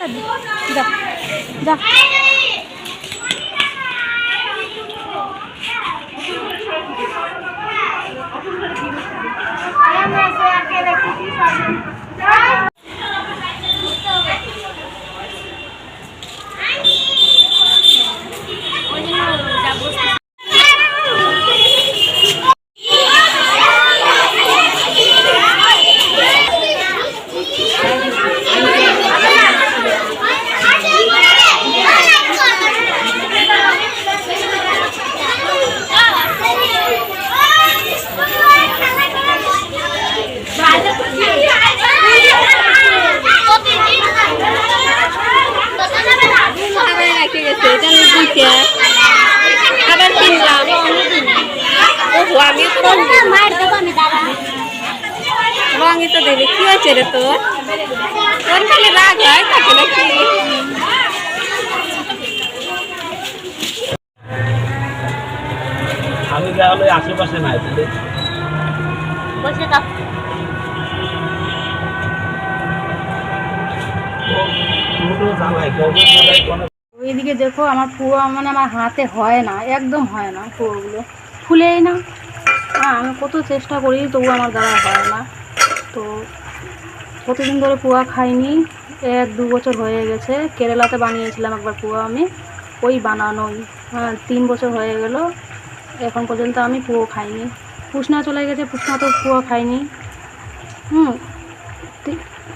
যা যা। এটা আমি বুঝতে আবার কিনলাম ওহো আমি তো রঙই তো দেবে কি হয়েছে রে তোর তোর খালি রাগ হয় থাকে নাকি আমি যা হলো এই আশেপাশে নাই বুঝলি বসে থাক দুটো জ্বালাই কবে জ্বালাই কোনো ওইদিকে দেখো আমার পুয়া মানে আমার হাতে হয় না, একদম হয় না পুয়োগুলো ফুলেই না। হ্যাঁ আমি কত চেষ্টা করি, তবু আমার দ্বারা হয় না। তো কতদিন ধরে পুয়া খাইনি। এক, দু বছর হয়ে গেছে। কেরালাতে বানিয়েছিলাম একবার পুয়া আমি। ওই বানানোই। হ্যাঁ তিন বছর হয়ে গেল। এখন পর্যন্ত আমি পুয়ো খাইনি। পুষনা চলে গেছে। পুষনা তো পুয়া খাইনি। হুম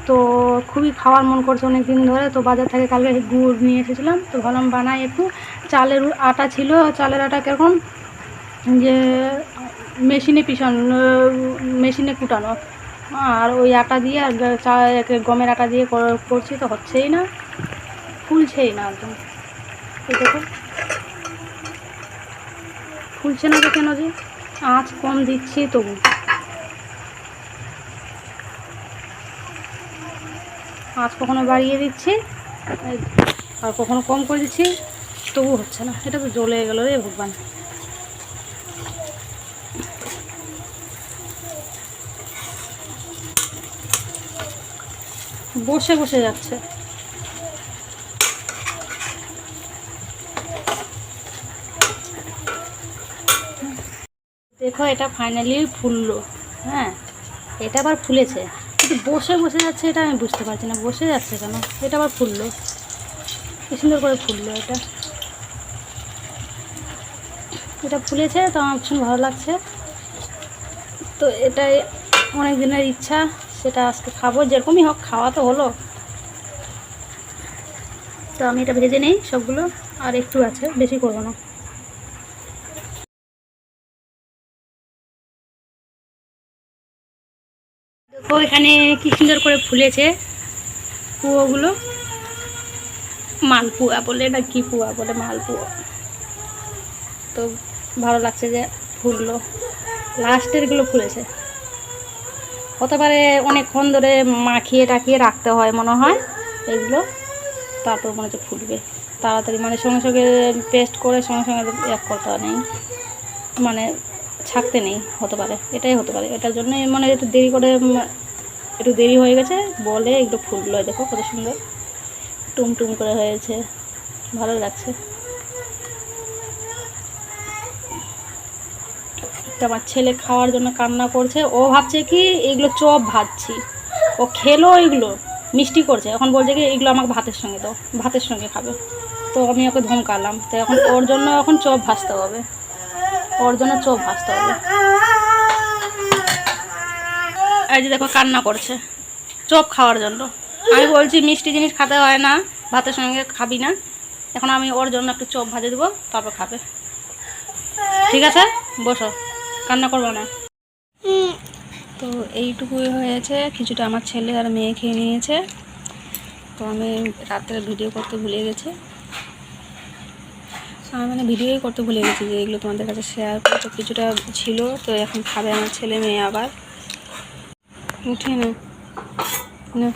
তি- খুবই খাওয়ার মন করছে অনেক দিন ধরে। তো বাজার থেকে কালকে গুড় নিয়ে এসেছিলাম। তো ভাবলাম বানাই একটু। চালের আটা ছিল। চালের আটা কীরকম? যে মেশিনে পিছানো মেশিনে কুটানো। আর ওই আটা দিয়ে আর চা গমের আটা দিয়ে করছি তো হচ্ছেই না। ফুলছেই না একদম। ফুলছে না তো কেন যে? আঁচ কম দিচ্ছি তবু। আঁচ কখনো বাড়িয়ে দিচ্ছি আর কখনো কম করে দিচ্ছি, তবু হচ্ছে না। এটা তো জ্বলে গেল রে ভগবান। বসে বসে যাচ্ছে। দেখো, এটা ফাইনালি ফুললো। হ্যাঁ এটা আবার ফুলেছে। কিন্তু বসে বসে যাচ্ছে এটা আমি বুঝতে পারছি না। বসে যাচ্ছে কেন? এটা আবার ফুললো। কি সুন্দর করে ফুললো এটা। এটা ফুলেছে তো আমার ভীষণ ভালো লাগছে। তো এটাই অনেক দিনের ইচ্ছা, সেটা আজকে খাব। যেরকমই হোক, খাওয়া তো হলো। তো আমি এটা ভেজে নেই সবগুলো, আর একটু আছে, বেশি করব না। দেখো এখানে কি সুন্দর করে ফুলেছে পুয়োগুলো। মালপুয়া বলে না কি পুয়া বলে, মালপুয়া। তো ভালো লাগছে যে ফুললো লাস্টেরগুলো ফুলেছে। হতে পারে অনেকক্ষণ ধরে মাখিয়ে টাকিয়ে রাখতে হয় মনে হয় এগুলো। তারপর মনে হচ্ছে ফুটবে। তাড়াতাড়ি মানে সঙ্গে সঙ্গে পেস্ট করে সঙ্গে সঙ্গে এক করতে নেই। মানে ছাকতে নেই, হতে পারে, এটাই হতে পারে। এটার জন্যই মানে একটু দেরি করে একটু দেরি হয়ে গেছে, বলে একটু ফুটলো দেখো কত সুন্দর। টুম টুম করে হয়েছে, ভালো লাগছে। আমার ছেলে খাওয়ার জন্য কান্না করছে, ও ভাবছে কি, এগুলো চপ ভাজছি। ও খেলো এগুলো, মিষ্টি করছে, এখন বলছে কি, এগুলো আমাকে ভাতের সঙ্গে দাও, ভাতের সঙ্গে খাবে। তো আমি ওকে ধমকালাম, তো এখন ওর জন্য এখন চপ ভাজতে হবে। ওর জন্য চপ ভাজতে হবে। এই যে দেখো কান্না করছে। চোপ খাওয়ার জন্য। আমি বলছি, মিষ্টি জিনিস খাতে হয় না, ভাতের সঙ্গে খাবি না। এখন আমি ওর জন্য একটু চোপ ভাজে দেবো, তারপর খাবে। ঠিক আছে? বসো। কান্না করব না। তো এইটুকুই হয়েছে। কিছুটা আমার ছেলে আর মেয়ে খেয়ে নিয়েছে। তো আমি রাত্রে ভিডিও করতে ভুলে গেছি। আমি মানে ভিডিওই করতে ভুলে গেছি যে এগুলো তোমাদের কাছে শেয়ার করতে কিছুটা ছিল তো এখন খাবে আমার ছেলে মেয়ে আবার। উঠে না। না।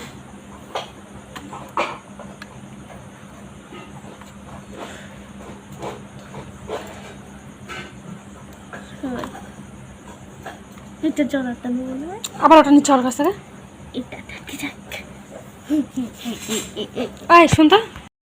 এটা মনে হয় আবার ওটা নিচ্ছে ওর কাছ থেকে। এটা থাকে আয় শুনতা?